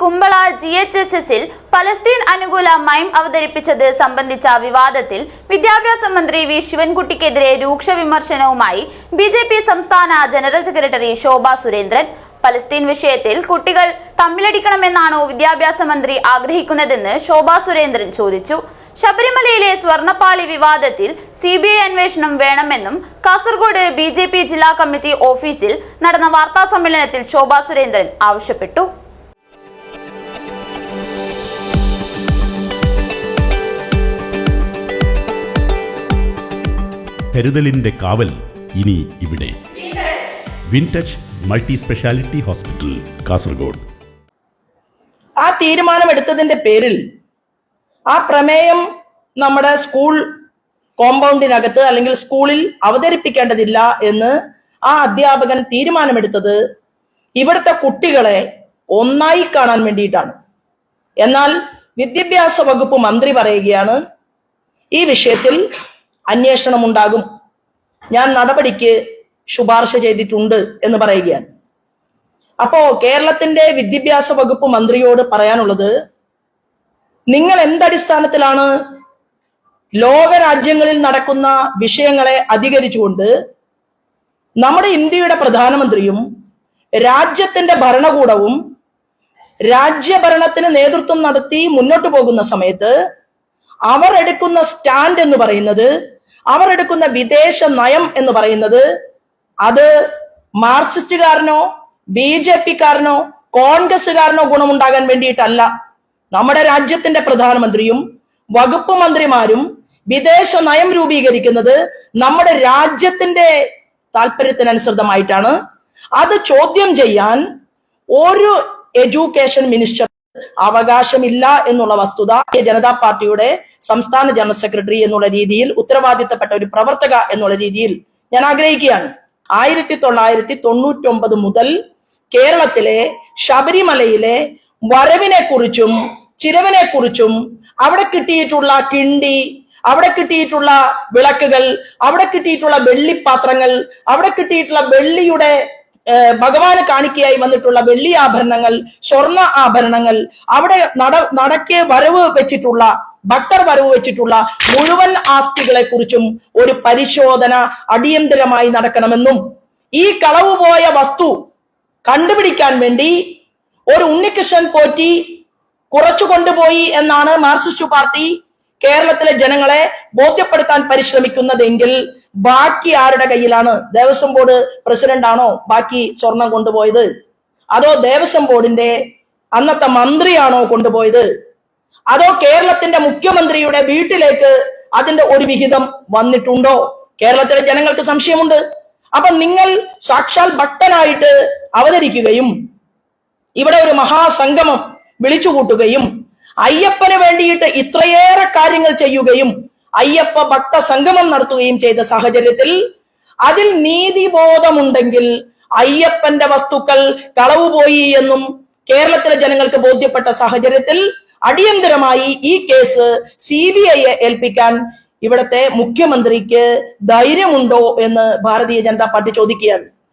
Kumbla G H S എസിൽ Palestine അനുകൂല mime അവതരിപ്പിച്ചത് സംബന്ധിച്ച വിവാദത്തിൽ വിദ്യാഭ്യാസ മന്ത്രി വി ശിവൻകുട്ടിക്കെതിരെ രൂക്ഷ വിമർശനവുമായി ബി ജെ പി സംസ്ഥാന general secretary Shobha Surendran. Palestine വിഷയത്തിൽ കുട്ടികൾ തമ്മിലടിക്കണമെന്നാണോ വിദ്യാഭ്യാസ മന്ത്രി ആഗ്രഹിക്കുന്നതെന്ന് ശോഭ സുരേന്ദ്രൻ ചോദിച്ചു. ശബരിമലയിലെ സ്വർണപ്പാളി വിവാദത്തിൽ സി ബി ഐ അന്വേഷണം വേണമെന്നും കാസർഗോഡ് ബി ജെ പി ജില്ലാ കമ്മിറ്റി ഓഫീസിൽ നടന്ന വാർത്താ സമ്മേളനത്തിൽ ശോഭാ സുരേന്ദ്രൻ ആവശ്യപ്പെട്ടു. കരുതലിന്റെ കാവൽ ഇനി ഇവിടെ. Wintouch multi speciality hospital Kasaragod. ആ തീരുമാനം എടുത്തതിന്റെ പേരിൽ ആ പ്രമേയം നമ്മുടെ സ്കൂൾ കോമ്പൗണ്ടിനകത്ത് അല്ലെങ്കിൽ സ്കൂളിൽ അവതരിപ്പിക്കേണ്ടതില്ല എന്ന് ആ അധ്യാപകൻ തീരുമാനമെടുത്തത് ഇവിടുത്തെ കുട്ടികളെ ഒന്നായി കാണാൻ വേണ്ടിയിട്ടാണ്. എന്നാൽ വിദ്യാഭ്യാസ വകുപ്പ് മന്ത്രി പറയുകയാണ് ഈ വിഷയത്തിൽ അന്വേഷണം ഉണ്ടാകും ഞാൻ നടപടിക്ക് ശുപാർശ ചെയ്തിട്ടുണ്ട് എന്ന് പറയുകയാണ്. അപ്പോ കേരളത്തിന്റെ വിദ്യാഭ്യാസ വകുപ്പ് മന്ത്രിയോട് പറയാനുള്ളത് നിങ്ങൾ എന്തടിസ്ഥാനത്തിലാണ് ലോകരാജ്യങ്ങളിൽ നടക്കുന്ന വിഷയങ്ങളെ അധികരിച്ചുകൊണ്ട് നമ്മുടെ ഇന്ത്യയുടെ പ്രധാനമന്ത്രിയും രാജ്യത്തിന്റെ ഭരണകൂടവും രാജ്യഭരണത്തിന് നേതൃത്വം നടത്തി മുന്നോട്ട് പോകുന്ന സമയത്ത് അവർ എടുക്കുന്ന സ്റ്റാൻഡ് എന്ന് പറയുന്നത് അവർ എടുക്കുന്ന വിദേശ നയം എന്ന് പറയുന്നത് അത് മാർക്സിസ്റ്റുകാരനോ ബി ജെ പിക്കാരനോ കോൺഗ്രസുകാരനോ ഗുണമുണ്ടാകാൻ വേണ്ടിയിട്ടല്ല. നമ്മുടെ രാജ്യത്തിന്റെ പ്രധാനമന്ത്രിയും വകുപ്പ് മന്ത്രിമാരും വിദേശ നയം രൂപീകരിക്കുന്നത് നമ്മുടെ രാജ്യത്തിന്റെ താല്പര്യത്തിനനുസൃതമായിട്ടാണ്. അത് ചോദ്യം ചെയ്യാൻ ഒരു എഡ്യൂക്കേഷൻ മിനിസ്റ്റർ അവകാശമില്ല എന്നുള്ള വസ്തുത. ജനതാ പാർട്ടിയുടെ സംസ്ഥാന ജനറൽ സെക്രട്ടറി എന്നുള്ള രീതിയിൽ ഉത്തരവാദിത്തപ്പെട്ട ഒരു പ്രവർത്തക എന്നുള്ള രീതിയിൽ ഞാൻ ആഗ്രഹിക്കുകയാണ്. ആയിരത്തി തൊള്ളായിരത്തി തൊണ്ണൂറ്റി ഒമ്പത് മുതൽ കേരളത്തിലെ ശബരിമലയിലെ വരവിനെ കുറിച്ചും ചിരവിനെ കുറിച്ചും അവിടെ കിട്ടിയിട്ടുള്ള കിണ്ടി അവിടെ കിട്ടിയിട്ടുള്ള വിളക്കുകൾ അവിടെ കിട്ടിയിട്ടുള്ള വെള്ളിപ്പാത്രങ്ങൾ അവിടെ കിട്ടിയിട്ടുള്ള വെള്ളിയുടെ ഭഗവാന് കാണിക്കയായി വന്നിട്ടുള്ള വെള്ളി ആഭരണങ്ങൾ സ്വർണ ആഭരണങ്ങൾ അവിടെ നട നടക്കെ വരവ് വെച്ചിട്ടുള്ള ഭക്തർ വരവ് വെച്ചിട്ടുള്ള മുഴുവൻ ആസ്തികളെ കുറിച്ചും ഒരു പരിശോധന അടിയന്തരമായി നടക്കണമെന്നും ഈ കളവ് പോയ വസ്തു കണ്ടുപിടിക്കാൻ വേണ്ടി ഒരു ഉണ്ണികൃഷ്ണൻ പോറ്റി കുറച്ചു കൊണ്ടുപോയി എന്നാണ് മാർക്സിസ്റ്റ് പാർട്ടി കേരളത്തിലെ ജനങ്ങളെ ബോധ്യപ്പെടുത്താൻ പരിശ്രമിക്കുന്നതെങ്കിൽ ബാക്കി ആരുടെ കയ്യിലാണ്? ദേവസ്വം ബോർഡ് പ്രസിഡന്റ് ആണോ ബാക്കി സ്വർണം കൊണ്ടുപോയത്? അതോ ദേവസ്വം ബോർഡിന്റെ അന്നത്തെ മന്ത്രിയാണോ കൊണ്ടുപോയത്? അതോ കേരളത്തിന്റെ മുഖ്യമന്ത്രിയുടെ വീട്ടിലേക്ക് അതിന്റെ ഒരു വിഹിതം വന്നിട്ടുണ്ടോ? കേരളത്തിലെ ജനങ്ങൾക്ക് സംശയമുണ്ട്. അപ്പൊ നിങ്ങൾ സാക്ഷാൽ ഭക്തനായിട്ട് അവതരിക്കുകയും ഇവിടെ ഒരു മഹാസംഗമം വിളിച്ചുകൂട്ടുകയും അയ്യപ്പന് വേണ്ടിയിട്ട് ഇത്രയേറെ കാര്യങ്ങൾ ചെയ്യുകയും അയ്യപ്പ ഭക്ത സംഗമം നടത്തുകയും ചെയ്ത സാഹചര്യത്തിൽ അതിൽ നീതിബോധമുണ്ടെങ്കിൽ അയ്യപ്പന്റെ വസ്തുക്കൾ കളവുപോയി എന്നും കേരളത്തിലെ ജനങ്ങൾക്ക് ബോധ്യപ്പെട്ട സാഹചര്യത്തിൽ അടിയന്തരമായി ഈ കേസ് സി ബി ഐയെ ഏൽപ്പിക്കാൻ ഇവിടത്തെ മുഖ്യമന്ത്രിക്ക് ധൈര്യമുണ്ടോ എന്ന് ഭാരതീയ ജനതാ പാർട്ടി ചോദിക്കുകയാണ്.